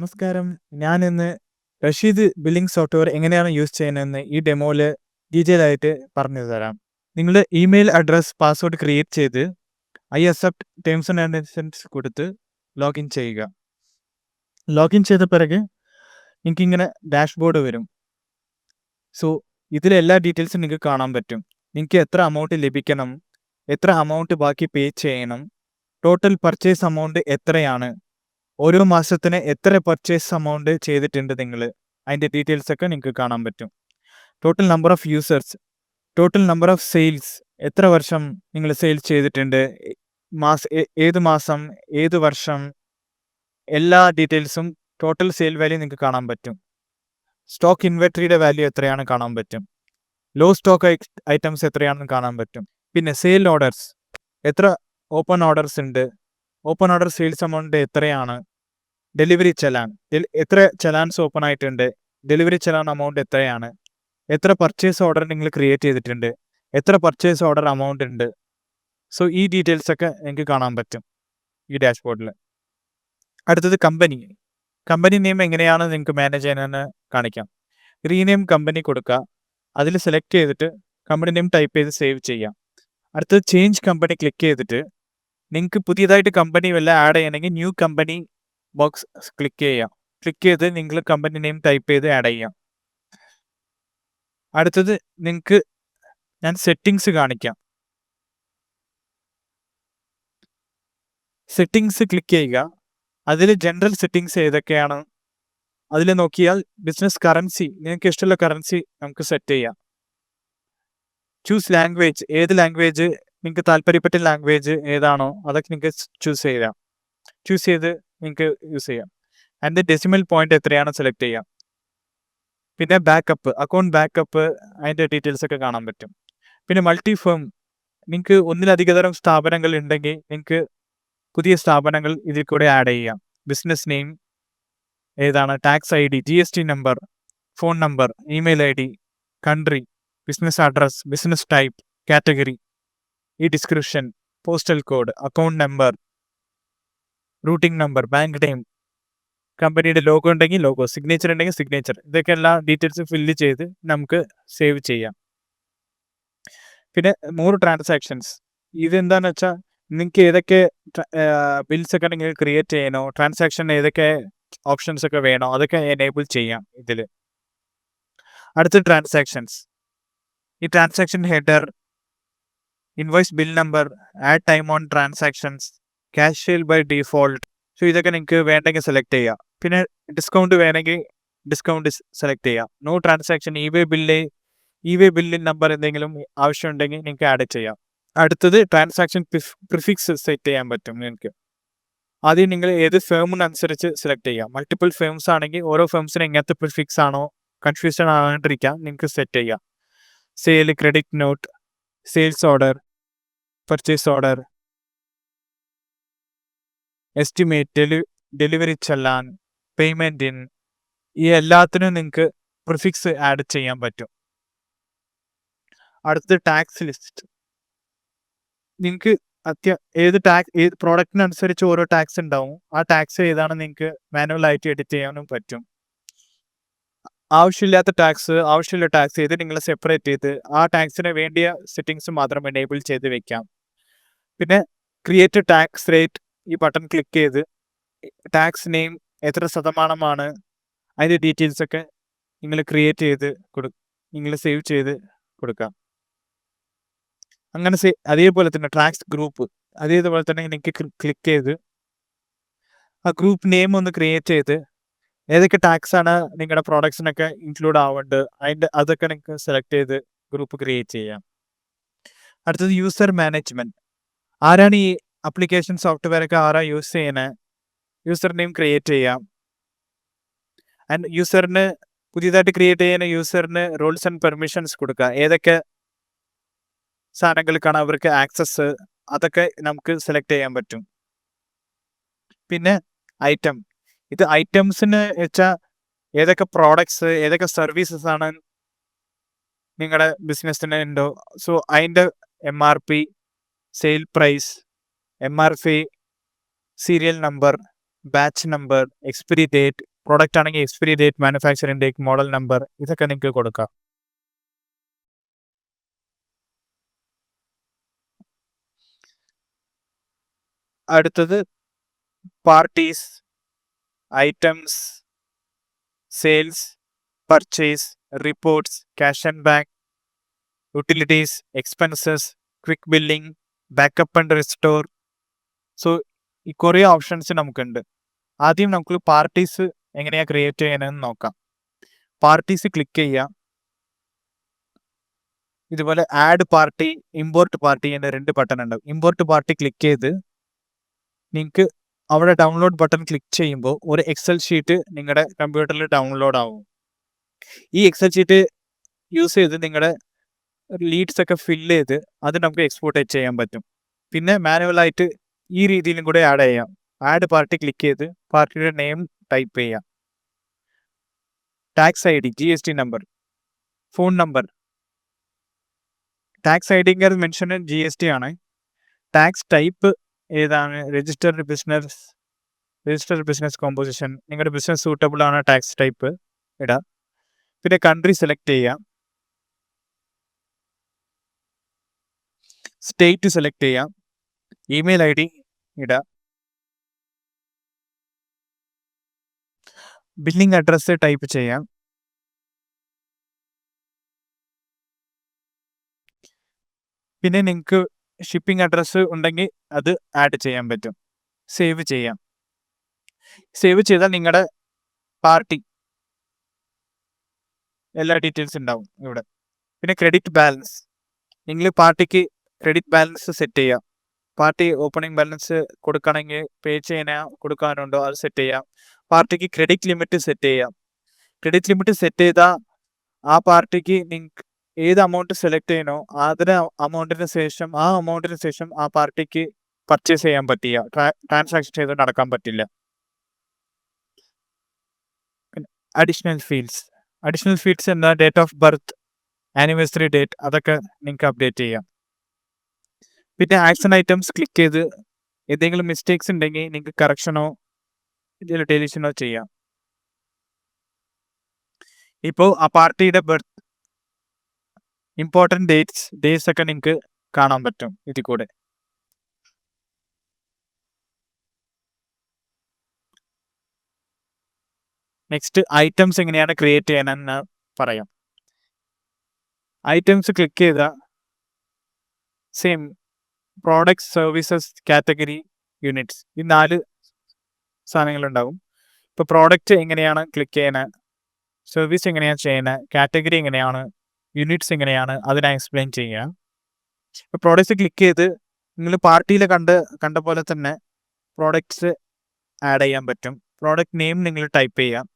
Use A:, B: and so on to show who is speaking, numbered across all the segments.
A: നമസ്കാരം. ഞാൻ ഇന്ന് റഷീദ് ബില്ലിംഗ് സോഫ്റ്റ്‌വെയർ എങ്ങനെയാണ് യൂസ് ചെയ്യുന്നതെന്ന് ഈ ഡെമോയിൽ ഡീറ്റെയിൽ ആയിട്ട് പറഞ്ഞു തരാം. നിങ്ങളുടെ ഇമെയിൽ അഡ്രസ്, പാസ്വേഡ് ക്രിയേറ്റ് ചെയ്ത് I accept terms and conditions കൊടുത്ത് ലോഗിൻ ചെയ്യുക. ലോഗിൻ ചെയ്ത പിറകെ നിങ്ങൾക്കിങ്ങനെ ഡാഷ്ബോർഡ് വരും. സോ, ഇതിലെ എല്ലാ ഡീറ്റെയിൽസും നിങ്ങൾക്ക് കാണാൻ പറ്റും. നിങ്ങൾക്ക് എത്ര അമൗണ്ട് ലഭിക്കണം, എത്ര അമൗണ്ട് ബാക്കി പേ ചെയ്യണം, ടോട്ടൽ പർച്ചേസ് അമൗണ്ട് എത്രയാണ്, ഓരോ മാസത്തിന് എത്ര പർച്ചേസ് എമൗണ്ട് ചെയ്തിട്ടുണ്ട് നിങ്ങൾ അതിന്റെ ഡീറ്റെയിൽസ് ഒക്കെ നിങ്ങൾക്ക് കാണാൻ പറ്റും. Total number of users, total number of sales, എത്ര വർഷം നിങ്ങൾ സെയിൽസ് ചെയ്തിട്ടുണ്ട്, മാസ ഏത് മാസം, ഏത് വർഷം, എല്ലാ ഡീറ്റെയിൽസും ടോട്ടൽ സെയിൽ വാല്യൂ നിങ്ങൾക്ക് കാണാൻ പറ്റും. സ്റ്റോക്ക് ഇൻവെന്ററിയുടെ വാല്യൂ എത്രയാണ് കാണാൻ പറ്റും. ലോ സ്റ്റോക്ക് ഐറ്റംസ് എത്രയാണെന്ന് കാണാൻ പറ്റും. പിന്നെ സെയിൽ ഓർഡേഴ്സ്, എത്ര ഓപ്പൺ ഓർഡേഴ്സ് ഉണ്ട്, ഓപ്പൺ ഓർഡർ സെയിൽസ് എമൗണ്ട് എത്രയാണ്, ഡെലിവറി ചെലാൻ, എത്ര ചെലാൻസ് ഓപ്പൺ ആയിട്ടുണ്ട്, ഡെലിവറി ചെലാൻ എമൗണ്ട് എത്രയാണ്, എത്ര പർച്ചേസ് ഓർഡർ നിങ്ങൾ ക്രിയേറ്റ് ചെയ്തിട്ടുണ്ട്, എത്ര പർച്ചേസ് ഓർഡർ എമൗണ്ട് ഉണ്ട്. സോ, ഈ ഡീറ്റെയിൽസ് ഒക്കെ നിങ്ങൾക്ക് കാണാൻ പറ്റും ഈ ഡാഷ്ബോർഡിൽ അടുത്തത് കമ്പനി. കമ്പനി നെയിം എങ്ങനെയാണ് നിങ്ങൾക്ക് മാനേജ് ചെയ്യാനെന്ന് കാണിക്കാം. റീനെയിം കമ്പനി കൊടുക്കുക. അതിൽ സെലക്ട് ചെയ്തിട്ട് കമ്പനി നെയിം ടൈപ്പ് ചെയ്ത് സേവ് ചെയ്യാം. അടുത്തത് ചേഞ്ച് കമ്പനി ക്ലിക്ക് ചെയ്തിട്ട് നിങ്ങൾക്ക് പുതിയതായിട്ട് കമ്പനി വല്ല ആഡ് ചെയ്യണമെങ്കിൽ ന്യൂ കമ്പനി ബോക്സ് ക്ലിക്ക് ചെയ്യാം. ക്ലിക്ക് ചെയ്ത് നിങ്ങൾ കമ്പനി നെയിം ടൈപ്പ് ചെയ്ത് ആഡ് ചെയ്യാം. അടുത്തത് നിങ്ങൾക്ക് ഞാൻ സെറ്റിങ്സ് കാണിക്കാം. സെറ്റിങ്സ് ക്ലിക്ക് ചെയ്യുക. അതിൽ ജനറൽ സെറ്റിങ്സ് ഏതൊക്കെയാണ്, അതിൽ നോക്കിയാൽ ബിസിനസ് കറൻസി നിങ്ങൾക്ക് ഇഷ്ടമുള്ള കറൻസി നമുക്ക് സെറ്റ് ചെയ്യാം. ചൂസ് ലാംഗ്വേജ് ഏത് ലാംഗ്വേജ് നിങ്ങൾക്ക് താല്പര്യപ്പെട്ട ലാംഗ്വേജ് ഏതാണോ അതൊക്കെ നിങ്ങൾക്ക് ചൂസ് ചെയ്യാം. ചൂസ് ചെയ്ത് നിങ്ങൾക്ക് യൂസ് ചെയ്യാം. ആൻഡ് ഡെസിമൽ പോയിന്റ് എത്രയാണ് സെലക്ട് ചെയ്യാം. പിന്നെ ബാക്കപ്പ്, അക്കൗണ്ട് ബാക്കപ്പ് അതിന്റെ ഡീറ്റെയിൽസ് ഒക്കെ കാണാൻ പറ്റും. പിന്നെ മൾട്ടി ഫേം നിങ്ങൾക്ക് ഒന്നിലധികം സ്ഥാപനങ്ങൾ ഉണ്ടെങ്കിൽ നിങ്ങൾക്ക് പുതിയ സ്ഥാപനങ്ങൾ ഇതിൽ കൂടെ ആഡ് ചെയ്യാം. ബിസിനസ് നെയിം ഏതാണ്, tax ID, GST number, phone number, email I D country, business address, business type, category, ഈ description, postal code, account number, routing number, bank time കമ്പനിയുടെ ലോഗോ ഉണ്ടെങ്കിൽ ലോഗോ, സിഗ്നേച്ചർ ഉണ്ടെങ്കിൽ സിഗ്നേച്ചർ ഇതൊക്കെ എല്ലാ ഡീറ്റെയിൽസും fill ചെയ്ത് നമുക്ക് സേവ് ചെയ്യാം. പിന്നെ മോർ ട്രാൻസാക്ഷൻസ് ഇതെന്താന്ന് വെച്ചാൽ നിങ്ങൾക്ക് ഏതൊക്കെ ബിൽസ് ഒക്കെ നിങ്ങൾ ക്രിയേറ്റ് ചെയ്യണോ, ട്രാൻസാക്ഷൻ ഏതൊക്കെ ഓപ്ഷൻസ് ഒക്കെ വേണോ അതൊക്കെ എനേബിൾ ചെയ്യാം ഇതിൽ അടുത്ത ട്രാൻസാക്ഷൻസ്. ഈ transaction header, invoice bill number, add time on transactions, cash sale by default so ഇതൊക്കെ നിങ്ങൾക്ക് വേണ്ടെങ്കിൽ സെലക്ട് ചെയ്യാം. പിന്നെ ഡിസ്കൗണ്ട് വേണമെങ്കിൽ ഡിസ്കൗണ്ട് സെലക്ട് ചെയ്യാം. No transaction e way bill, e way ബില്ലിൻ number എന്തെങ്കിലും ആവശ്യമുണ്ടെങ്കിൽ നിങ്ങൾക്ക് ആഡ് ചെയ്യാം. അടുത്തത് ട്രാൻസാക്ഷൻ പ്രിഫ് പ്രിഫിക്സ് സെറ്റ് ചെയ്യാൻ പറ്റും നിങ്ങൾക്ക്. ആദ്യം നിങ്ങൾ ഏത് ഫേമിനനുസരിച്ച് സെലക്ട് ചെയ്യാം. മൾട്ടിപ്പിൾ ഫേംസ് ആണെങ്കിൽ ഓരോ ഫേംസിന് എങ്ങനത്തെ പ്രിഫിക്സ് ആണോ കൺഫ്യൂഷൻ ആകാണ്ടിരിക്കാം നിങ്ങൾക്ക് സെറ്റ് ചെയ്യാം. Sale, credit note, sales order, purchase order estimate, deli delivery challan, പേയ്മെന്റിൻ ഈ എല്ലാത്തിനും നിങ്ങൾക്ക് പ്രിഫിക്സ് ആഡ് ചെയ്യാൻ പറ്റും. അടുത്തത് ടാക്സ് ലിസ്റ്റ്. നിങ്ങൾക്ക് അത്യ ഏത് ടാക്സ് ഏത് പ്രോഡക്റ്റിനനുസരിച്ച് ഓരോ ടാക്സ് ഉണ്ടാവും. ആ ടാക്സ് ഏതാണ് നിങ്ങൾക്ക് മാനുവൽ ആയിട്ട് എഡിറ്റ് ചെയ്യാനും പറ്റും. ആവശ്യമില്ലാത്ത ടാക്സ്, ആവശ്യമുള്ള ടാക്സ് ചെയ്ത് നിങ്ങൾ സെപ്പറേറ്റ് ചെയ്ത് ആ ടാക്സിന് വേണ്ടിയ സെറ്റിങ്സ് മാത്രം എനേബിൾ ചെയ്ത് വെക്കാം. പിന്നെ ക്രിയേറ്റ് ടാക്സ് റേറ്റ് ഈ ബട്ടൺ ക്ലിക്ക് ചെയ്ത് ടാക്സ് നെയിം എത്ര ശതമാനമാണ് അതിന്റെ ഡീറ്റെയിൽസ് ഒക്കെ നിങ്ങൾ ക്രിയേറ്റ് ചെയ്ത് കൊടു നിങ്ങൾ സേവ് ചെയ്ത് കൊടുക്കാം. അങ്ങനെ സേ അതേപോലെ തന്നെ ട്രാക്സ് ഗ്രൂപ്പ് അതേപോലെ തന്നെ നിങ്ങൾക്ക് ക്ലിക്ക് ചെയ്ത് ആ ഗ്രൂപ്പ് നെയിം ഒന്ന് ക്രിയേറ്റ് ചെയ്ത് ഏതൊക്കെ ടാക്സ് ആണ് നിങ്ങളുടെ പ്രോഡക്ട്സിനൊക്കെ ഇൻക്ലൂഡ് ആവേണ്ടത് അതിന്റെ അതൊക്കെ നിങ്ങൾക്ക് സെലക്ട് ചെയ്ത് ഗ്രൂപ്പ് ക്രിയേറ്റ് ചെയ്യാം. അടുത്തത് യൂസർ മാനേജ്മെന്റ്. ആരാണ് ഈ ആപ്ലിക്കേഷൻ സോഫ്റ്റ്‌വെയർ ഒക്കെ ആരാ യൂസ് ചെയ്യണേ, യൂസർ നെയിം ക്രിയേറ്റ് ചെയ്യാം. ആൻഡ് യൂസറിന് പുതിയതായിട്ട് ക്രിയേറ്റ് ചെയ്യുന്ന യൂസറിന് റൂൾസ് ആൻഡ് പെർമിഷൻസ് കൊടുക്കുക. ഏതൊക്കെ സാധനങ്ങൾക്കാണ് അവർക്ക് ആക്സസ് അതൊക്കെ നമുക്ക് സെലക്ട് ചെയ്യാൻ പറ്റും. പിന്നെ ഐറ്റം. ഇത് ഐറ്റംസിന് വെച്ചാൽ ഏതൊക്കെ പ്രോഡക്ട്സ്, ഏതൊക്കെ സർവീസസ് ആണ് നിങ്ങളുടെ ബിസിനസ്സിന് ഉണ്ടോ സോ അതിന്റെ MRP, sale price, MRP, serial number, batch number, expiry date product ആണെങ്കിൽ expiry date manufacturing date model number ഇതൊക്കെ നിങ്ങൾക്ക് കൊടുക്കാം. അടുത്തത് parties items sales purchase reports cash and bank utilities expenses quick billing backup and restore so ഈ കുറേ options നമുക്കുണ്ട്. ആദ്യം നമുക്ക് പാർട്ടീസ് എങ്ങനെയാ ക്രിയേറ്റ് ചെയ്യണമെന്ന് നോക്കാം. പാർട്ടീസ് ക്ലിക്ക് ചെയ്യുക ഇതുപോലെ ആഡ് പാർട്ടി ഇമ്പോർട്ട് പാർട്ടി എന്ന രണ്ട് ബട്ടൺ ഉണ്ടാവും. ഇമ്പോർട്ട് പാർട്ടി ക്ലിക്ക് ചെയ്ത് നിങ്ങൾക്ക് അവിടെ ഡൗൺലോഡ് ബട്ടൺ ക്ലിക്ക് ചെയ്യുമ്പോൾ ഒരു എക്സൽ ഷീറ്റ് നിങ്ങളുടെ കമ്പ്യൂട്ടറിൽ ഡൗൺലോഡ് ആവും. ഈ എക്സൽ ഷീറ്റ് യൂസ് ചെയ്ത് നിങ്ങളുടെ ലീഡ്സ് ഒക്കെ ഫില്ല് ചെയ്ത് അത് നമുക്ക് എക്സ്പോർട്ട് ചെയ്യാൻ പറ്റും. പിന്നെ മാനുവലായിട്ട് ഈ രീതിയിലും കൂടെ ആഡ് ചെയ്യാം. ആഡ് പാർട്ടി ക്ലിക്ക് ചെയ്ത് പാർട്ടിയുടെ നെയിം ടൈപ്പ് ചെയ്യാം. Tax I D G S T number phone number tax I D mention G S T ആണ്. ടാക്സ് ടൈപ്പ് ഏതാണ്? Registered business registered business composition നിങ്ങളുടെ ബിസിനസ് സൂട്ടബിൾ ആണ് tax type ഇടാം. പിന്നെ country select ചെയ്യാം. State select ചെയ്യാം. Email I D ഇടാം. Billing address type ചെയ്യാം. പിന്നെ നിങ്ങൾക്ക് ഷിപ്പിംഗ് അഡ്രസ്സ് ഉണ്ടെങ്കിൽ അത് ആഡ് ചെയ്യാൻ പറ്റും. സേവ് ചെയ്യാം. സേവ് ചെയ്താൽ നിങ്ങളുടെ പാർട്ടി എല്ലാ ഡീറ്റെയിൽസ് ഉണ്ടാവും ഇവിടെ. പിന്നെ ക്രെഡിറ്റ് ബാലൻസ് നിങ്ങൾ പാർട്ടിക്ക് ക്രെഡിറ്റ് ബാലൻസ് സെറ്റ് ചെയ്യാം. പാർട്ടി ഓപ്പണിംഗ് ബാലൻസ് കൊടുക്കണമെങ്കിൽ പേ ചെയ്യാൻ കൊടുക്കാനുണ്ടോ? അത് സെറ്റ് ചെയ്യാം. പാർട്ടിക്ക് ക്രെഡിറ്റ് ലിമിറ്റ് സെറ്റ് ചെയ്യാം. ക്രെഡിറ്റ് ലിമിറ്റ് സെറ്റ് ചെയ്താൽ ആ പാർട്ടിക്ക് നിങ്ങൾക്ക് ഏത് അമൗണ്ട് സെലക്ട് ചെയ്യണോ അതിന് അമൗണ്ടിന് ശേഷം ആ അമൗണ്ടിന് ശേഷം ആ പാർട്ടിക്ക് പർച്ചേസ് ചെയ്യാൻ പറ്റില്ല ട്രാൻസാക്ഷൻ ചെയ്ത് നടക്കാൻ പറ്റില്ല. അഡീഷണൽ ഫീൽഡ്സ് അഡീഷണൽ ഫീൽഡ്സ് എന്താ? Date of birth anniversary date അതൊക്കെ നിങ്ങൾക്ക് അപ്ഡേറ്റ് ചെയ്യാം. പിന്നെ ആക്ഷൻ ഐറ്റംസ് ക്ലിക്ക് ചെയ്ത് എന്തെങ്കിലും മിസ്റ്റേക്സ് ഉണ്ടെങ്കിൽ നിങ്ങൾക്ക് കറക്ഷനോ ടെലിഷനോ ചെയ്യാം. ഇപ്പോൾ ആ പാർട്ടിയുടെ ബർത്ത് ഇമ്പോർട്ടന്റ് ഡേറ്റ്സ് ഡേയ്സ് ഒക്കെ നിങ്ങൾക്ക് കാണാൻ പറ്റും ഇതിൽ കൂടെ. നെക്സ്റ്റ് ഐറ്റംസ് എങ്ങനെയാണ് ക്രിയേറ്റ് ചെയ്യണമെന്ന് പറയാം. ഐറ്റംസ് ക്ലിക്ക് ചെയ്താൽ same products services category units ഈ നാല് സാധനങ്ങളുണ്ടാവും. ഇപ്പോൾ പ്രോഡക്റ്റ് എങ്ങനെയാണ് ക്ലിക്ക് ചെയ്യുന്നത് സർവീസ് എങ്ങനെയാണ് ചെയ്യുന്നത് കാറ്റഗറി എങ്ങനെയാണ് യൂണിറ്റ്സ് എങ്ങനെയാണ് അതിനെ എക്സ്പ്ലെയിൻ ചെയ്യുക ഇപ്പോൾ പ്രോഡക്റ്റ്സ് ക്ലിക്ക് ചെയ്ത് നിങ്ങൾ പാർട്ടിയിൽ കണ്ട് കണ്ട പോലെ തന്നെ പ്രോഡക്റ്റ്സ് ആഡ് ചെയ്യാൻ പറ്റും. പ്രോഡക്റ്റ് നെയിം നിങ്ങൾ ടൈപ്പ് ചെയ്യാം.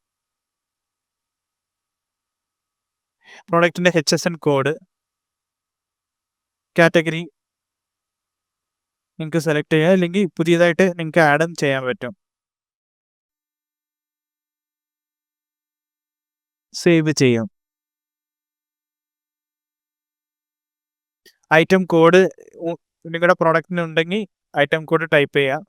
A: പ്രോഡക്റ്റിന്റെ H S N code category നിങ്ങൾക്ക് സെലക്ട് ചെയ്യാം. അല്ലെങ്കിൽ പുതിയതായിട്ട് നിങ്ങൾക്ക് ആഡും ചെയ്യാൻ പറ്റും. സേവ് ചെയ്യാം. ഐറ്റം കോഡ് നിങ്ങളുടെ പ്രോഡക്റ്റിന് ഉണ്ടെങ്കിൽ ഐറ്റം കോഡ് ടൈപ്പ് ചെയ്യുക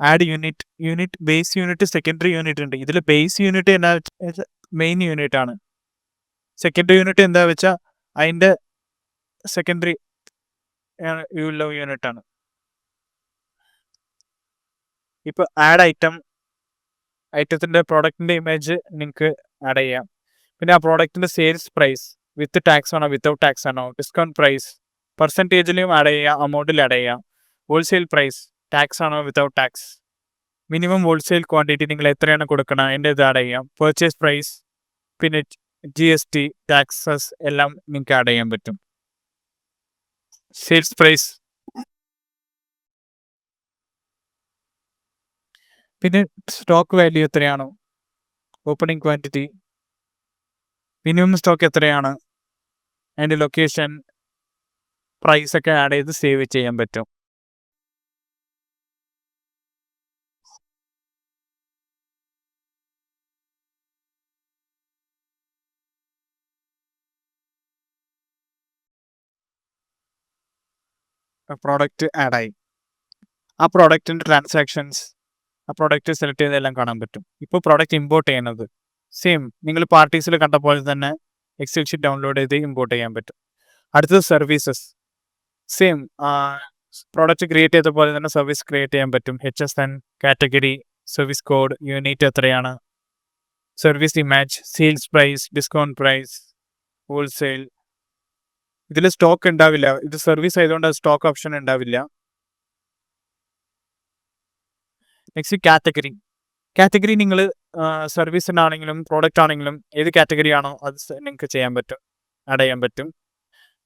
A: add unit unit base unit secondary unit ഉണ്ട്. ഇതിൽ ബേസ് യൂണിറ്റ് എന്നാ മെയിൻ യൂണിറ്റ് ആണ്. സെക്കൻഡറി യൂണിറ്റ് എന്താ വെച്ചാൽ അതിന്റെ സെക്കൻഡറി ലവ് യൂണിറ്റ് ആണ്. ഇപ്പൊ ആഡ് ഐറ്റം ഐറ്റത്തിന്റെ പ്രോഡക്റ്റിന്റെ ഇമേജ് നിങ്ങൾക്ക് ആഡ് ചെയ്യാം. പിന്നെ ആ പ്രോഡക്റ്റിന്റെ സെയിൽസ് പ്രൈസ് വിത്ത് ടാക്സ് ആണോ വിത്തൗട്ട് ടാക്സ് ആണോ ഡിസ്കൗണ്ട് പ്രൈസ് പെർസെന്റേജിലും ആഡ് ചെയ്യാം അമൗണ്ടിൽ ആഡ് ചെയ്യാം. ഹോൾസെയിൽ പ്രൈസ് ടാക്സ് ആണോ without tax minimum wholesale quantity നിങ്ങൾ എത്രയാണ് കൊടുക്കണം അതിന്റെ ഇത് ആഡ് ചെയ്യാം. പെർച്ചേസ് പ്രൈസ് പിന്നെ ജി എസ് ടി ടാക്സസ് എല്ലാം നിങ്ങൾക്ക് ആഡ് ചെയ്യാൻ പറ്റും. സെയിൽസ് പ്രൈസ് പിന്നെ സ്റ്റോക്ക് വാല്യൂ എത്രയാണോ? ഓപ്പണിംഗ് ക്വാണ്ടിറ്റി മിനിമം സ്റ്റോക്ക് എത്രയാണ്? അതിന്റെ ലൊക്കേഷൻ പ്രൈസൊക്കെ ആഡ് ചെയ്ത് സേവ് ചെയ്യാൻ പറ്റും. പ്രോഡക്റ്റ് ആഡായി ആ പ്രോഡക്റ്റിന്റെ ട്രാൻസാക്ഷൻസ് ആ പ്രോഡക്റ്റ് സെലക്ട് ചെയ്തെല്ലാം കാണാൻ പറ്റും. ഇപ്പോൾ പ്രോഡക്റ്റ് ഇമ്പോർട്ട് ചെയ്യുന്നത് സെയിം നിങ്ങൾ പാർട്ടീസിൽ കണ്ട പോലെ തന്നെ എക്സൽ ഷീറ്റ് ഡൗൺലോഡ് ചെയ്ത് ഇമ്പോർട്ട് ചെയ്യാൻ പറ്റും. അടുത്തത് സർവീസസ് സെയിം പ്രോഡക്റ്റ് ക്രിയേറ്റ് ചെയ്ത പോലെ തന്നെ സർവീസ് ക്രിയേറ്റ് ചെയ്യാൻ പറ്റും. H S N category service code unit എത്രയാണ്? Service image sales price discount price wholesale ഇതിൽ സ്റ്റോക്ക് ഉണ്ടാവില്ല ഇത് സർവീസ് ആയതുകൊണ്ട് സ്റ്റോക്ക് ഓപ്ഷൻ ഉണ്ടാവില്ല നെക്സ്റ്റ് കാറ്റഗറി കാറ്റഗറി നിങ്ങൾ സർവീസിനാണെങ്കിലും പ്രോഡക്റ്റ് ആണെങ്കിലും ഏത് കാറ്റഗറി ആണോ അത് നിങ്ങൾക്ക് ചെയ്യാൻ പറ്റും. ആഡ് ചെയ്യാൻ പറ്റും.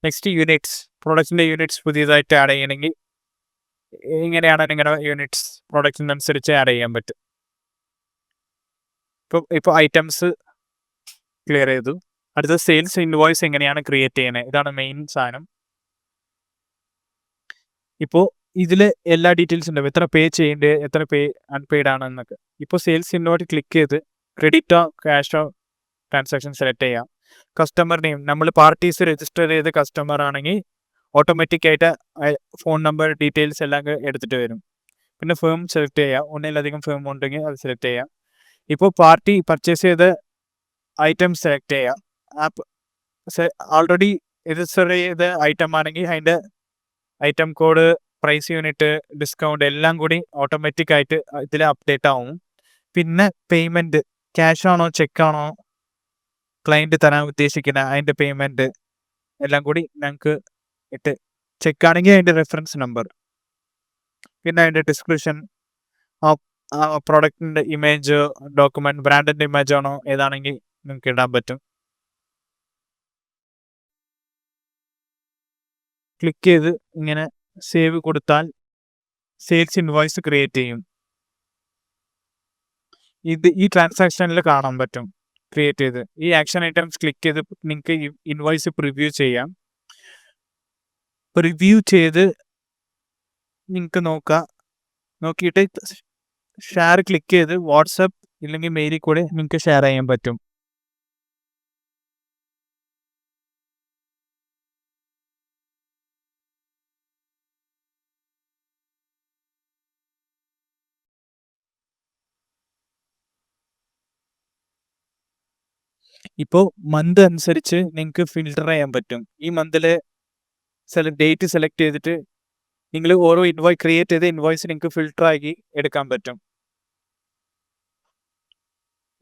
A: നെക്സ്റ്റ് യൂണിറ്റ്സ് പ്രോഡക്റ്റിന്റെ യൂണിറ്റ്സ് പുതിയതായിട്ട് ആഡ് ചെയ്യണമെങ്കിൽ ഇങ്ങനെയാണ് നിങ്ങളുടെ യൂണിറ്റ്സ് പ്രോഡക്റ്റിനനുസരിച്ച് ആഡ് ചെയ്യാൻ പറ്റും. ഇപ്പോൾ ഇപ്പോൾ ഐറ്റംസ് ക്ലിയർ ചെയ്തു. അടുത്ത സെയിൽസ് ഇൻവോയ്സ് എങ്ങനെയാണ് ക്രിയേറ്റ് ചെയ്യുന്നത്? ഇതാണ് മെയിൻ സാധനം. ഇപ്പോൾ ഇതിൽ എല്ലാ ഡീറ്റെയിൽസ് ഉണ്ടാവും. എത്ര പേ ചെയ്യേണ്ടത് എത്ര പേ അൺപെയ്ഡ് ആണ് എന്നൊക്കെ ഇപ്പോൾ സെയിൽസ് ഇൻവോയ്സ് ക്ലിക്ക് ചെയ്ത് ക്രെഡിറ്റോ ക്യാഷോ ട്രാൻസാക്ഷൻ സെലക്ട് ചെയ്യാം. കസ്റ്റമർ നെയിം നമ്മൾ പാർട്ടീസ് രജിസ്റ്റർ ചെയ്ത കസ്റ്റമർ ആണെങ്കിൽ ഓട്ടോമാറ്റിക് ആയിട്ട് ഫോൺ നമ്പർ ഡീറ്റെയിൽസ് എല്ലാം എടുത്തിട്ട് വരും. പിന്നെ ഫേം സെലക്ട് ചെയ്യാം. ഒന്നിലധികം ഫേം ഉണ്ടെങ്കിൽ അത് സെലക്ട് ചെയ്യാം. ഇപ്പോൾ പാർട്ടി പർച്ചേസ് ചെയ്ത ഐറ്റം സെലക്ട് ചെയ്യാം. ആപ്പ് ഓൾറെഡി രജിസ്റ്റർ ചെയ്ത ഐറ്റം ആണെങ്കിൽ അതിന്റെ item code price unit discount എല്ലാം കൂടി ഓട്ടോമാറ്റിക് ആയിട്ട് ഇതിൽ അപ്ഡേറ്റ് ആവും. പിന്നെ പേയ്മെന്റ് ക്യാഷ് ആണോ ചെക്ക് ആണോ ക്ലയന്റ് തരാൻ ഉദ്ദേശിക്കുന്ന അതിന്റെ പേയ്മെന്റ് എല്ലാം കൂടി ഞങ്ങൾക്ക് ഇട്ട് ചെക്ക് ആണെങ്കിൽ അതിന്റെ റെഫറൻസ് നമ്പർ പിന്നെ അതിന്റെ ഡിസ്ക്രിപ്ഷൻ പ്രോഡക്റ്റിന്റെ ഇമേജ് ഡോക്യുമെന്റ് ബ്രാൻഡിന്റെ ഇമേജ് ആണോ ഏതാണെങ്കിൽ നിങ്ങൾക്ക് ഇടാൻ പറ്റും. ക്ലിക്ക് ചെയ്ത് ഇങ്ങനെ സേവ് കൊടുത്താൽ സെയിൽസ് ഇൻവോയ്സ് ക്രിയേറ്റ് ചെയ്യും. ഇത് ഈ ട്രാൻസാക്ഷനിൽ കാണാൻ പറ്റും. ക്രിയേറ്റ് ചെയ്ത്. ഈ ആക്ഷൻ ഐറ്റംസ് ക്ലിക്ക് ചെയ്ത് നിങ്ങൾക്ക് ഇൻവോയ്സ് പ്രിവ്യൂ ചെയ്യാം. പ്രിവ്യൂ ചെയ്ത് നിങ്ങൾക്ക് നോക്കാം. നോക്കിയിട്ട് ഷെയർ ക്ലിക്ക് ചെയ്ത് വാട്സപ്പ് ഇല്ലെങ്കിൽ മെയിലിൽ കൂടെ നിങ്ങൾക്ക് ഷെയർ ചെയ്യാൻ പറ്റും. ഇപ്പോൾ മന്ത് അനുസരിച്ച് നിങ്ങൾക്ക് ഫിൽട്ടർ ചെയ്യാൻ പറ്റും. ഈ മന്തിലെ സെല ഡേറ്റ് സെലക്ട് ചെയ്തിട്ട് നിങ്ങൾ ഓരോ ഇൻവോയ് ക്രിയേറ്റ് ചെയ്ത ഇൻവോയ്സ് നിങ്ങൾക്ക് ഫിൽട്ടർ ആക്കി എടുക്കാൻ പറ്റും.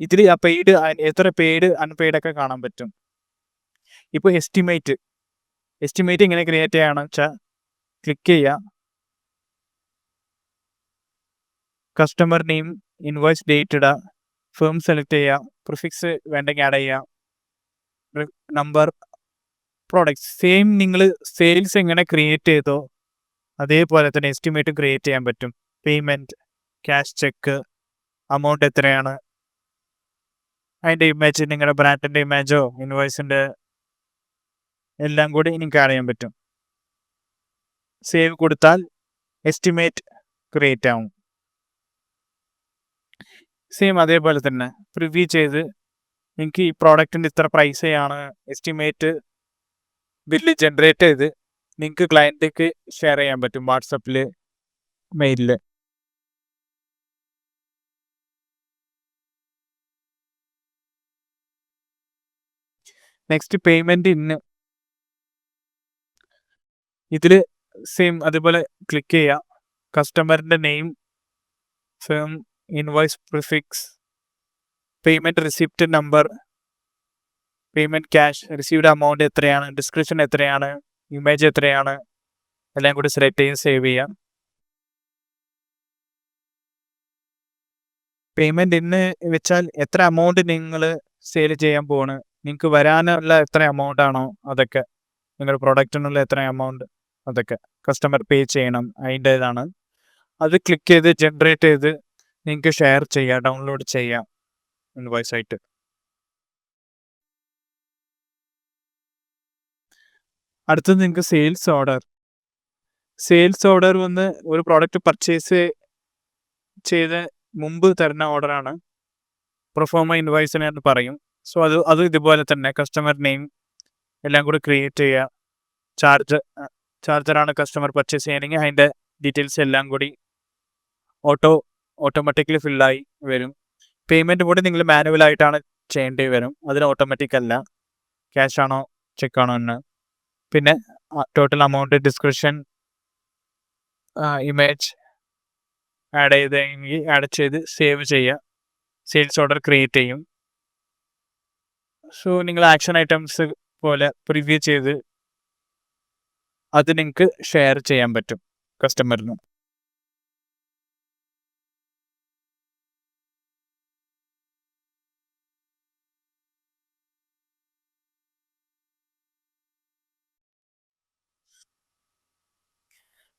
A: ഇതിൽ ആ പെയ്ഡ് എത്ര പെയ്ഡ് അൺപെയ്ഡ് ഒക്കെ കാണാൻ പറ്റും. ഇപ്പോൾ എസ്റ്റിമേറ്റ് എസ്റ്റിമേറ്റ് എങ്ങനെ ക്രിയേറ്റ് ചെയ്യണം വെച്ചാൽ ക്ലിക്ക് ചെയ്യുക കസ്റ്റമർ നെയിം ഇൻവോയ്സ് ഡേറ്റ് ഇടുക ഫേം സെലക്ട് ചെയ്യാം പ്രിഫിക്സ് വേണ്ടെങ്കിൽ ആഡ് ചെയ്യാം നമ്പർ പ്രോഡക്റ്റ് സെയിം നിങ്ങൾ സെയിൽസ് എങ്ങനെ ക്രിയേറ്റ് ചെയ്തോ അതേപോലെ തന്നെ എസ്റ്റിമേറ്റ് ക്രിയേറ്റ് ചെയ്യാൻ പറ്റും. പേയ്മെന്റ് ക്യാഷ് ചെക്ക് അമൗണ്ട് എത്രയാണ് അതിന്റെ ഇമേജ് നിങ്ങളുടെ ബ്രാൻഡിന്റെ ഇമേജോ ഇൻവോയ്സിന്റെ എല്ലാം കൂടി നിങ്ങൾക്ക് അറിയാൻ പറ്റും. സേവ് കൊടുത്താൽ എസ്റ്റിമേറ്റ് ക്രിയേറ്റ് ആവും. സെയിം അതേപോലെ തന്നെ. പ്രിവ്യൂ ചെയ്ത് എനിക്ക് ഈ പ്രോഡക്റ്റിന്റെ ഇത്ര പ്രൈസാണ് എസ്റ്റിമേറ്റ് ബില്ല് ജനറേറ്റ് ചെയ്ത് നിങ്ങൾക്ക് ക്ലയന്റേക്ക് ഷെയർ ചെയ്യാൻ പറ്റും വാട്സപ്പിൽ മെയിലിൽ നെക്സ്റ്റ് പേയ്മെന്റ് ഇന്ന്. ഇതിൽ സെയിം അതുപോലെ ക്ലിക്ക് ചെയ്യുക കസ്റ്റമറിന്റെ name firm invoice prefix payment receipt number payment cash received amount എത്രയാണ് ഡിസ്ക്രിപ്ഷൻ എത്രയാണ് ഇമേജ് എത്രയാണ് എല്ലാം കൂടി സെലക്ട് ചെയ്ത് സേവ് ചെയ്യാം. പേയ്മെന്റ് ഇന്ന് വെച്ചാൽ എത്ര എമൗണ്ട് നിങ്ങൾ സെയിൽ ചെയ്യാൻ പോവാണ് നിങ്ങൾക്ക് വരാനുള്ള എത്ര എമൗണ്ട് ആണോ അതൊക്കെ നിങ്ങളുടെ പ്രൊഡക്റ്റിനുള്ള എത്ര എമൗണ്ട് അതൊക്കെ കസ്റ്റമർ പേ ചെയ്യണം അതിന്റെ ഇതാണ് അത് ക്ലിക്ക് ചെയ്ത് ജനറേറ്റ് ചെയ്ത് നിങ്ങൾക്ക് ഷെയർ ചെയ്യാം ഡൗൺലോഡ് ചെയ്യാം ഇൻവോയ്സ് ആയിട്ട്. അടുത്തത് നിങ്ങൾക്ക് സെയിൽസ് ഓർഡർ സെയിൽസ് ഓർഡർ വന്ന് ഒരു പ്രോഡക്റ്റ് പർച്ചേസ് ചെയ്ത് മുമ്പ് തരുന്ന ഓർഡറാണ് പ്രൊഫോമ ഇൻവോയ്സിനെ എന്ന് പറയും. സോ അത് അത് ഇതുപോലെ തന്നെ കസ്റ്റമർ നെയിം എല്ലാം കൂടി ക്രിയേറ്റ് ചെയ്യുക. ചാർജ് ചാർജറാണ് കസ്റ്റമർ പർച്ചേസ് ചെയ്യണമെങ്കിൽ അതിന്റെ ഡീറ്റെയിൽസ് എല്ലാം കൂടി ഓട്ടോ ഓട്ടോമാറ്റിക്കലി ഫില്ലായി വരും. പേയ്മെന്റ് കൂടി നിങ്ങൾ മാനുവലായിട്ടാണ് ചെയ്യേണ്ടി വരും. അതിന് ഓട്ടോമാറ്റിക് അല്ല. ക്യാഷ് ആണോ ചെക്ക് ആണോ എന്ന്. പിന്നെ total amount description image add ചെയ്തെങ്കിൽ ആഡ് ചെയ്ത് സേവ് ചെയ്യുക. സെയിൽസ് ഓർഡർ ക്രിയേറ്റ് ചെയ്യും. സോ നിങ്ങൾ ആക്ഷൻ ഐറ്റംസ് പോലെ പ്രിവ്യൂ ചെയ്ത് അത് നിങ്ങൾക്ക് ഷെയർ ചെയ്യാൻ പറ്റും കസ്റ്റമറിന്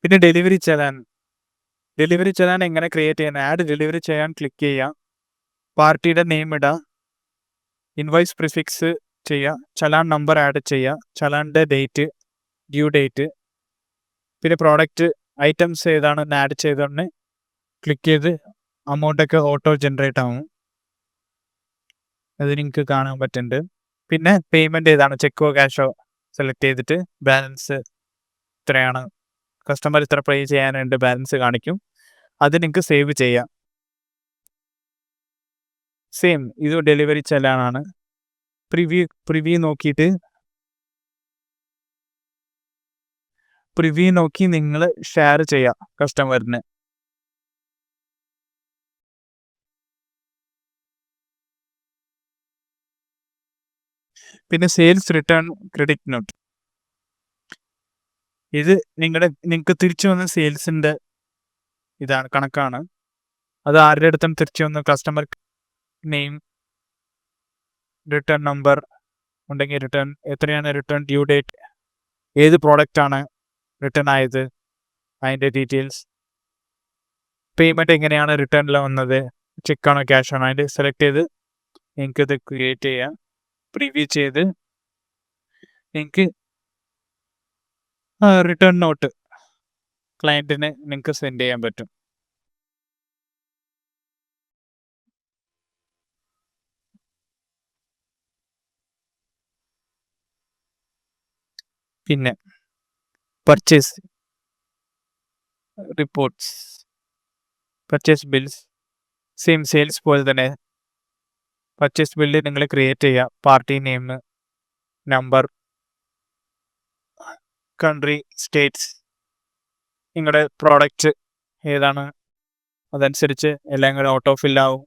A: പിന്നെ ഡെലിവറി ചലാൻ. ഡെലിവറി ചലാൻ എങ്ങനെ ക്രിയേറ്റ് ചെയ്യാൻ? ആഡ് ഡെലിവറി ചെയ്യാൻ ക്ലിക്ക് ചെയ്യുക പാർട്ടിയുടെ നെയിം ഇടുക ഇൻവോയ്സ് പ്രിഫിക്സ് ചെയ്യുക ചലാൻ നമ്പർ ആഡ് ചെയ്യുക ചലാന്റെ ഡേറ്റ് ഡ്യൂ ഡേറ്റ് പിന്നെ പ്രോഡക്റ്റ് ഐറ്റംസ് ഏതാണെന്ന് ആഡ് ചെയ്തോണ്ട് ക്ലിക്ക് ചെയ്ത് അമൗണ്ടൊക്കെ ഓട്ടോ ജനറേറ്റ് ആവും. അത് നിങ്ങൾക്ക് കാണാൻ പറ്റുന്നുണ്ട്. പിന്നെ പേയ്മെന്റ് ഏതാണ്? ചെക്കോ ക്യാഷോ സെലക്ട് ചെയ്തിട്ട് ബാലൻസ് ഇത്രയാണ്. കസ്റ്റമർ ഇത്ര പേ ചെയ്യാനുണ്ട് ബാലൻസ് കാണിക്കും. അത് നിങ്ങൾക്ക് സേവ് ചെയ്യാം. സെയിം ഇത് ഡെലിവറി ചെല്ലാനാണ്. പ്രിവ്യൂ പ്രിവ്യൂ നോക്കിയിട്ട് പ്രിവ്യൂ നോക്കി നിങ്ങൾ ഷെയർ ചെയ്യാം കസ്റ്റമറിന് പിന്നെ സെയിൽസ് റിട്ടേൺ ക്രെഡിറ്റ് നോട്ട് ഇത് നിങ്ങളുടെ നിങ്ങൾക്ക് തിരിച്ചു വന്ന സെയിൽസിന്റെ ഇതാണ് കണക്കാണ്. അത് ആരുടെ അടുത്തും തിരിച്ചു വന്ന കസ്റ്റമർ നെയിം റിട്ടേൺ നമ്പർ ഉണ്ടെങ്കിൽ റിട്ടേൺ എത്രയാണ് റിട്ടേൺ ഡ്യൂ ഡേറ്റ് ഏത് പ്രോഡക്റ്റ് ആണ് റിട്ടേൺ ആയത് അതിന്റെ ഡീറ്റെയിൽസ് പേയ്മെന്റ് എങ്ങനെയാണ് റിട്ടേണിൽ വന്നത് ചെക്കാണോ ആണോ അതിന്റെ സെലക്ട് ചെയ്ത് നിങ്ങൾക്കിത് ക്രിയേറ്റ് ചെയ്യാം. പ്രിവ്യൂ ചെയ്ത് നിങ്ങൾക്ക് റിട്ടേൺ നോട്ട് ക്ലയന്റിന് നിങ്ങൾക്ക് സെൻഡ് ചെയ്യാൻ പറ്റും. പിന്നെ purchase reports purchase bills same sales പോലെ തന്നെ പർച്ചേസ് ബില്ല് നിങ്ങൾ ക്രിയേറ്റ് ചെയ്യുക party name number country states നിങ്ങളുടെ പ്രോഡക്റ്റ് ഏതാണ്? അതനുസരിച്ച് എല്ലാം കൂടെ ഓട്ടോ ഫില്ലാവും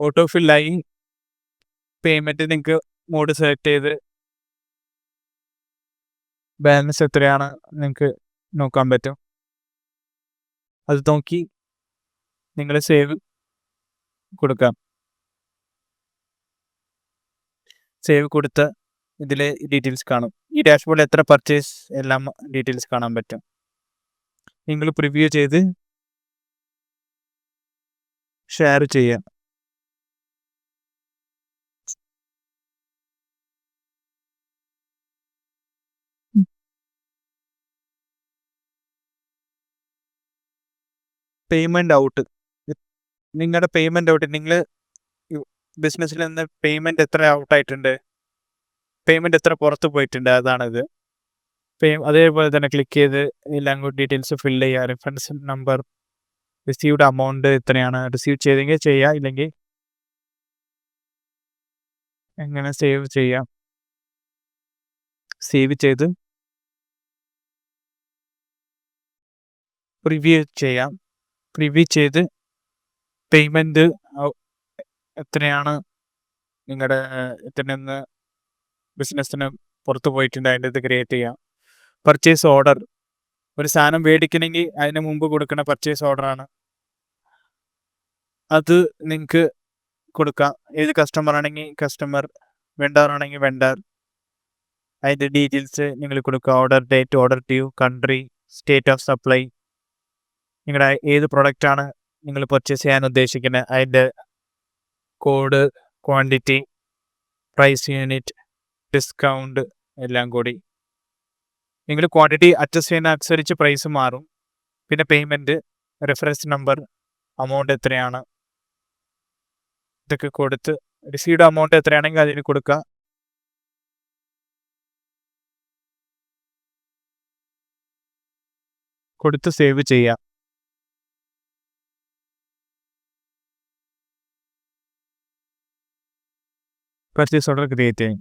A: ഓട്ടോ ഫില്ലായി പേയ്മെന്റ് നിങ്ങൾക്ക് മോഡ് സെലക്ട് ചെയ്ത് ബാലൻസ് എത്രയാണ് നിങ്ങൾക്ക് നോക്കാൻ പറ്റും. അത് നോക്കി നിങ്ങൾ സേവ് കൊടുക്കാം. സേവ് കൊടുത്ത് ഇതിൽ ഡീറ്റെയിൽസ് കാണും. ഈ ഡാഷ്ബോർഡിൽ എത്ര പർച്ചേസ് എല്ലാം ഡീറ്റെയിൽസ് കാണാൻ പറ്റും. നിങ്ങൾ പ്രിവ്യൂ ചെയ്ത് ഷെയർ ചെയ്യാം. പേയ്മെന്റ് ഔട്ട് നിങ്ങളുടെ പേയ്മെന്റ് ഔട്ട് നിങ്ങൾ ബിസിനസ്സിൽ നിന്ന് പേയ്മെന്റ് എത്ര ഔട്ടായിട്ടുണ്ട് പേയ്മെന്റ് എത്ര പുറത്ത് പോയിട്ടുണ്ട്? അതാണിത്. അതേപോലെ തന്നെ ക്ലിക്ക് ചെയ്ത് എല്ലാം കൂടി ഡീറ്റെയിൽസ് ഫിൽ ചെയ്യുക. റെഫറൻസ് നമ്പർ റിസീവ്ഡ് അമൗണ്ട് എത്രയാണ് റിസീവ് ചെയ്തെങ്കിൽ ചെയ്യുക ഇല്ലെങ്കിൽ എങ്ങനെ സേവ് ചെയ്യാം? സേവ് ചെയ്ത് പ്രിവ്യൂ ചെയ്യാം. പ്രിവ്യൂ ചെയ്ത് പേയ്മെന്റ് എത്രയാണ് നിങ്ങളുടെ ഇതിൽ നിന്ന് ബിസിനസ്സിന് പുറത്ത് പോയിട്ടുണ്ട് അതിന്റെ ഇത് ക്രിയേറ്റ് ചെയ്യാം? പർച്ചേസ് ഓർഡർ ഒരു സാധനം മേടിക്കണമെങ്കിൽ അതിന് മുമ്പ് കൊടുക്കുന്ന പർച്ചേസ് ഓർഡറാണ് അത് നിങ്ങൾക്ക് കൊടുക്കാം. ഏത് കസ്റ്റമർ ആണെങ്കിൽ കസ്റ്റമർ വെണ്ടർ ആണെങ്കിൽ വെണ്ടർ അതിന്റെ ഡീറ്റെയിൽസ് നിങ്ങൾ കൊടുക്കുക. Order date order due country state of supply നിങ്ങളുടെ ഏത് പ്രൊഡക്റ്റാണ് നിങ്ങൾ പർച്ചേസ് ചെയ്യാൻ ഉദ്ദേശിക്കുന്നത് അതിന്റെ code quantity price unit discount എല്ലാം കൂടി. നിങ്ങൾ ക്വാണ്ടിറ്റി അഡ്ജസ്റ്റ് ചെയ്യുന്ന അനുസരിച്ച് പ്രൈസ് മാറും. പിന്നെ പേയ്മെന്റ് റെഫറൻസ് നമ്പർ അമൗണ്ട് എത്രയാണ്? ഇതൊക്കെ കൊടുത്ത് റിസീവ്ഡ് അമൗണ്ട് എത്രയാണെങ്കിൽ അതിന് കൊടുക്കുക കൊടുത്ത് സേവ് ചെയ്യാം. പർച്ചേസ് ഓർഡർ ക്രിയേറ്റ് ചെയ്യും.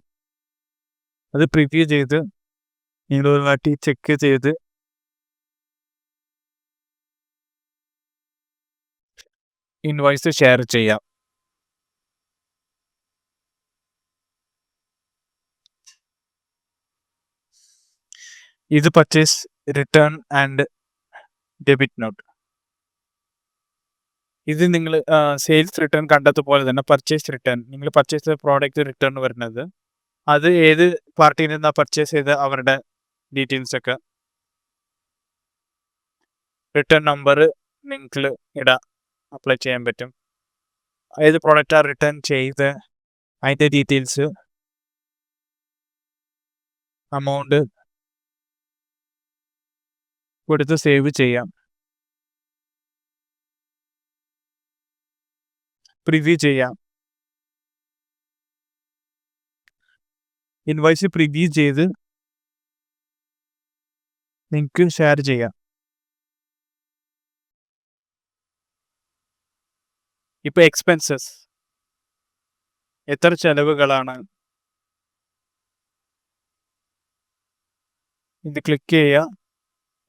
A: അത് പ്രിവ്യൂ ചെയ്ത് നിങ്ങൾ ഒരു വാട്ടി ചെക്ക് ചെയ്ത് ഇൻവോയ്സ് ഷെയർ ചെയ്യാം. ഇത് purchase return and debit note ഇത് നിങ്ങൾ സെയിൽസ് റിട്ടേൺ കണ്ടത് പോലെ തന്നെ പർച്ചേസ് റിട്ടേൺ നിങ്ങൾ പർച്ചേസ് ചെയ്ത പ്രോഡക്റ്റ് റിട്ടേൺ വരുന്നത് അത് ഏത് പാർട്ടിയിൽ നിന്നാണ് പർച്ചേസ് ചെയ്ത അവരുടെ ഡീറ്റെയിൽസ് ഒക്കെ. റിട്ടേൺ നമ്പർ നിങ്ങൾക്ക് ഇടാം അപ്ലൈ ചെയ്യാൻ പറ്റും. ഏത് പ്രോഡക്റ്റാണ് റിട്ടേൺ ചെയ്ത് അതിന്റെ ഡീറ്റെയിൽസ് അമൗണ്ട് കൊടുത്ത് സേവ് ചെയ്യാം. പ്രിവ്യൂ ചെയ്യാം. ഇൻവോയ്സ് പ്രിവ്യൂ ചെയ്ത് നിങ്ങൾക്ക് ഷെയർ ചെയ്യാം. ഇപ്പോൾ എക്സ്പെൻസസ് എത്ര ചെലവുകളാണ്? ഇത് ക്ലിക്ക് ചെയ്യുക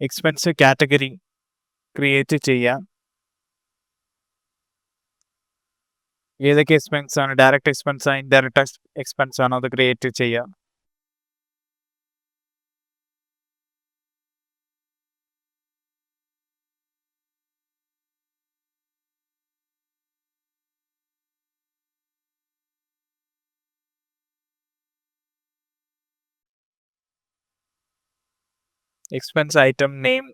A: എക്സ്പെൻസ് കാറ്റഗറി ക്രിയേറ്റ് ചെയ്യുക ഏതൊക്കെ എക്സ്പെൻസ് ആണ്? ഡയറക്റ്റ് എക്സ്പെൻസ് ആണ് ഇൻഡയറക്റ്റ് എക്സ്പെൻസ് ആണോ? അത് ക്രിയേറ്റ് ചെയ്യുക. എക്സ്പെൻസ് ഐറ്റം നെയിം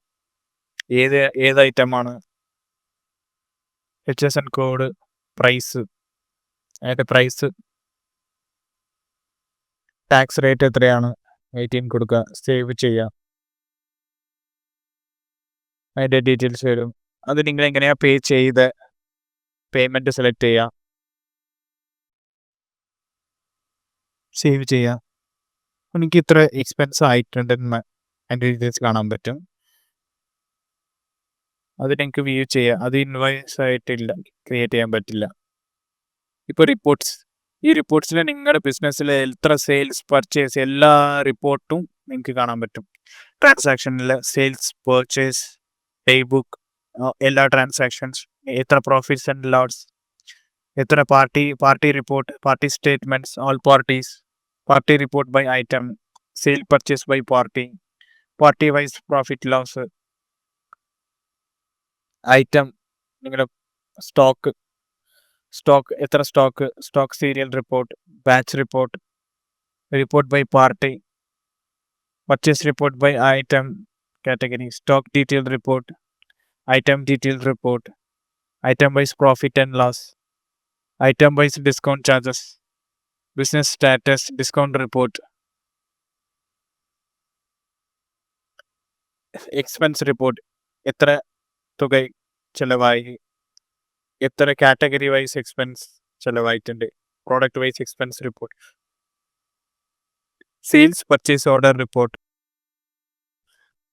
A: ഏത് ഏത് ഐറ്റമാണ് H S N code price അതിന്റെ പ്രൈസ് ടാക്സ് റേറ്റ് എത്രയാണ്? എയ്റ്റീൻ കൊടുക്കുക സേവ് ചെയ്യുക. അതിന്റെ ഡീറ്റെയിൽസ് വരും. അത് നിങ്ങൾ എങ്ങനെയാണ് പേ ചെയ്ത്? പേയ്മെന്റ് സെലക്ട് ചെയ്യുക. സേവ് ചെയ്യുക. എനിക്ക് ഇത്ര എക്സ്പെൻസ് ആയിട്ടുണ്ടെന്ന് അതിന്റെ ഡീറ്റെയിൽസ് കാണാൻ പറ്റും. അത് നിങ്ങൾക്ക് വ്യൂ ചെയ്യാം അത് ഇൻവോയ്സ് ആയിട്ടില്ല ക്രിയേറ്റ് ചെയ്യാൻ പറ്റില്ല. ഇപ്പോൾ റിപ്പോർട്ട്സ് ഈ റിപ്പോർട്ട്സിൽ നിങ്ങളുടെ ബിസിനസ്സിൽ എത്ര സെയിൽസ് പർച്ചേസ് എല്ലാ റിപ്പോർട്ടും നിങ്ങൾക്ക് കാണാൻ പറ്റും. ട്രാൻസാക്ഷനിൽ സെയിൽസ് പർച്ചേസ് പേ ബുക്ക് എല്ലാ ട്രാൻസാക്ഷൻസ് എത്ര പ്രോഫിറ്റ്സ് ആൻഡ് ലോഡ്സ് എത്ര party party report party statements all parties party report by item sale purchase by party party wise profit loss item നിങ്ങളുടെ സ്റ്റോക്ക് സ്റ്റോക്ക് എത്ര stock stock serial report batch report report by party purchase report by item category stock detail report item detail report item wise profit and loss item wise discount charges business status discount report expense report എത്ര തുക ചിലവായി എത്ര category wise expense ചിലവായിട്ടുണ്ട് product wise expense report sales purchase order report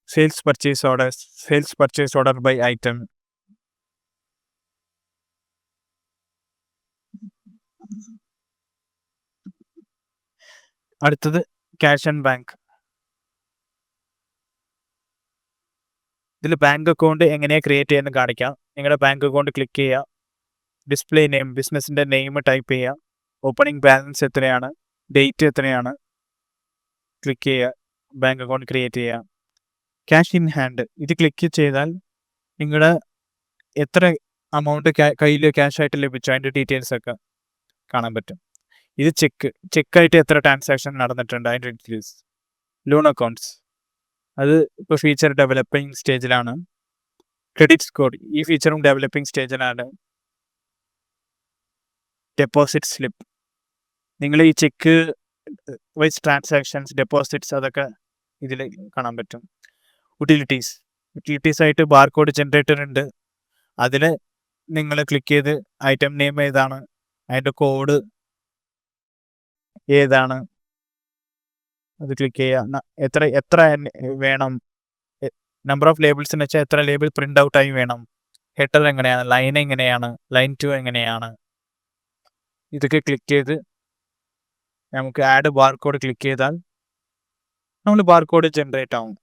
A: sales purchase order sales purchase order by item അടുത്തത് cash and bank ഇതിൽ bank account എങ്ങനെയാണ് create ചെയ്യുന്നത് കാണിക്കാം. നിങ്ങളുടെ ബാങ്ക് അക്കൗണ്ട് ക്ലിക്ക് ചെയ്യുക ഡിസ്പ്ലേ നെയിം ബിസിനസ്സിന്റെ നെയിം ടൈപ്പ് ചെയ്യുക opening balance എത്രയാണ്? ഡേറ്റ് എത്രയാണ്? ക്ലിക്ക് ചെയ്യുക ബാങ്ക് അക്കൗണ്ട് ക്രിയേറ്റ് ചെയ്യുക ക്യാഷ് ഇൻ ഹാൻഡ് ഇത് ക്ലിക്ക് ചെയ്താൽ നിങ്ങളുടെ എത്ര അമൗണ്ട് കയ്യിൽ ക്യാഷ് ആയിട്ട് ലഭിച്ചു അതിന്റെ ഡീറ്റെയിൽസ് ഒക്കെ കാണാൻ പറ്റും. ഇത് ചെക്ക് ചെക്കായിട്ട് എത്ര ട്രാൻസാക്ഷൻ നടന്നിട്ടുണ്ട് അതിന്റെ ഡീറ്റെയിൽസ് ലോൺ അക്കൗണ്ട്സ് അത് ഇപ്പോൾ ഫീച്ചർ ഡെവലപ്പിംഗ് സ്റ്റേജിലാണ് ക്രെഡിറ്റ് സ്കോർ ഈ ഫീച്ചറും ഡെവലപ്പിംഗ് സ്റ്റേജിലാണ് ഡെപ്പോസിറ്റ് സ്ലിപ്പ് നിങ്ങൾ ഈ ചെക്ക് വൈസ് ട്രാൻസാക്ഷൻസ് ഡെപ്പോസിറ്റ്സ് അതൊക്കെ ഇതിൽ കാണാൻ പറ്റും. യൂട്ടിലിറ്റീസ് യൂട്ടിലിറ്റീസ് ആയിട്ട് ബാർകോഡ് ജനറേറ്റർ ഉണ്ട്. അതിൽ നിങ്ങൾ ക്ലിക്ക് ചെയ്ത് ഐറ്റം നെയിം ഏതാണ്? അതിന്റെ കോഡ് ഏതാണ്? അത് ക്ലിക്ക് ചെയ്യുക എത്ര എത്ര വേണം? നമ്പർ ഓഫ് ലേബിൾസ് എന്ന് വെച്ചാൽ എത്ര ലേബിൾ പ്രിന്റ് ആയി വേണം? ഹെഡർ എങ്ങനെയാണ്? ലൈൻ എങ്ങനെയാണ്? ലൈൻ ടു എങ്ങനെയാണ്? ഇതൊക്കെ ക്ലിക്ക് ചെയ്ത് നമുക്ക് ആഡ് ബാർകോഡ് ക്ലിക്ക് ചെയ്താൽ നമ്മൾ ബാർകോഡ് ജനറേറ്റ് ആവും.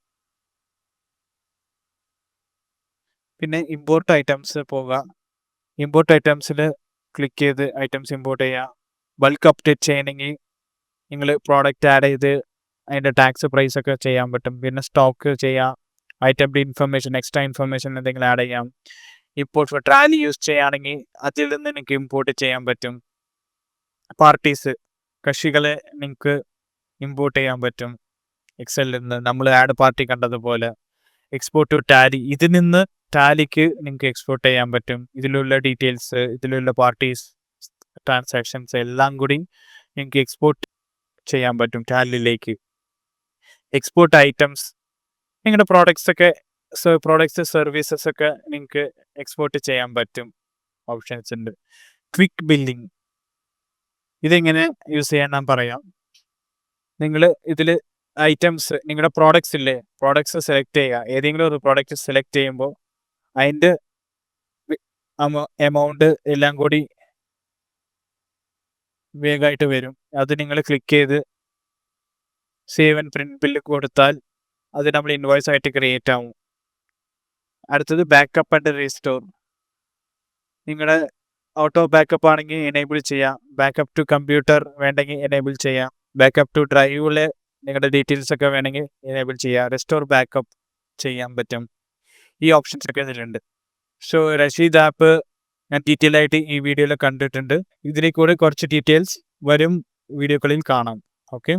A: പിന്നെ ഇമ്പോർട്ട് ഐറ്റംസ് പോകുക ഇമ്പോർട്ട് ഐറ്റംസിൽ ക്ലിക്ക് ചെയ്ത് ഐറ്റംസ് ഇമ്പോർട്ട് ചെയ്യുക ബൾക്ക് അപ്ഡേറ്റ് ചെയ്യണമെങ്കിൽ നിങ്ങൾ പ്രോഡക്റ്റ് ആഡ് ചെയ്ത് അതിന്റെ ടാക്സ് പ്രൈസ് ഒക്കെ ചെയ്യാൻ പറ്റും. പിന്നെ സ്റ്റോക്ക് ചെയ്യാം. Item D information extra information എന്തെങ്കിലും ആഡ് ചെയ്യാം. ഇപ്പോൾ ട്രാലി യൂസ് ചെയ്യുകയാണെങ്കിൽ അതിൽ നിന്ന് നിങ്ങൾക്ക് ഇമ്പോർട്ട് ചെയ്യാൻ പറ്റും. പാർട്ടീസ് കക്ഷികളെ നിങ്ങൾക്ക് ഇമ്പോർട്ട് ചെയ്യാൻ പറ്റും. എക്സലിൽ നിന്ന് നമ്മൾ ആഡ് പാർട്ടി കണ്ടതുപോലെ. എക്സ്പോർട്ട് ടു ടാലി ഇതിൽ നിന്ന് ടാലിക്ക് നിങ്ങൾക്ക് എക്സ്പോർട്ട് ചെയ്യാൻ പറ്റും. ഇതിലുള്ള ഡീറ്റെയിൽസ് ഇതിലുള്ള പാർട്ടീസ് ട്രാൻസാക്ഷൻസ് എല്ലാം കൂടി നിങ്ങൾക്ക് എക്സ്പോർട്ട് ചെയ്യാൻ പറ്റും ടാലിലേക്ക് എക്സ്പോർട്ട് ഐറ്റംസ് നിങ്ങളുടെ പ്രോഡക്ട്സ് ഒക്കെ പ്രോഡക്ട്സ് സർവീസസ് ഒക്കെ നിങ്ങൾക്ക് എക്സ്പോർട്ട് ചെയ്യാൻ പറ്റും. ഓപ്ഷൻസ് ഉണ്ട് ക്വിക്ക് ബില്ലിംഗ് ഇതെങ്ങനെ യൂസ് ചെയ്യാൻ ഞാൻ പറയാം. നിങ്ങൾ ഇതിൽ ഐറ്റംസ് നിങ്ങളുടെ പ്രോഡക്റ്റ്സ് ഇല്ലേ? പ്രോഡക്ട്സ് സെലക്ട് ചെയ്യുക. ഏതെങ്കിലും ഒരു പ്രോഡക്റ്റ് സെലക്ട് ചെയ്യുമ്പോൾ അതിന്റെ എമൗണ്ട് എല്ലാം കൂടി വേഗമായിട്ട് വരും. അത് നിങ്ങൾ ക്ലിക്ക് ചെയ്ത് സേവ് ആൻഡ് പ്രിന്റ് ബില്ല് കൊടുത്താൽ അത് നമ്മൾ ഇൻവോയ്സ് ആയിട്ട് ക്രിയേറ്റ് ആവും. അടുത്തത് ബാക്കപ്പ് ആൻഡ് റീസ്റ്റോർ നിങ്ങളുടെ ഓട്ടോ ബാക്കപ്പ് ആണെങ്കിൽ എനേബിൾ ചെയ്യാം. ബാക്കപ്പ് ടു കമ്പ്യൂട്ടർ വേണ്ടെങ്കിൽ എനേബിൾ ചെയ്യാം. ബാക്കപ്പ് ടു ഡ്രൈവിലെ നിങ്ങളുടെ ഡീറ്റെയിൽസ് ഒക്കെ വേണമെങ്കിൽ എനേബിൾ ചെയ്യാം. റെസ്റ്റോർ ബാക്കപ്പ് ചെയ്യാൻ പറ്റും. ഈ ഓപ്ഷൻസ് ഒക്കെ ഇതിലുണ്ട്. സോ റഷീദ് ആപ്പ് ഞാൻ ഡീറ്റെയിൽ ആയിട്ട് ഈ വീഡിയോയിൽ കണ്ടിട്ടുണ്ട്. ഇതിനെ കൂടെ കുറച്ച് ഡീറ്റെയിൽസ് വരും. വീഡിയോകളിൽ കാണാം. ഓക്കെ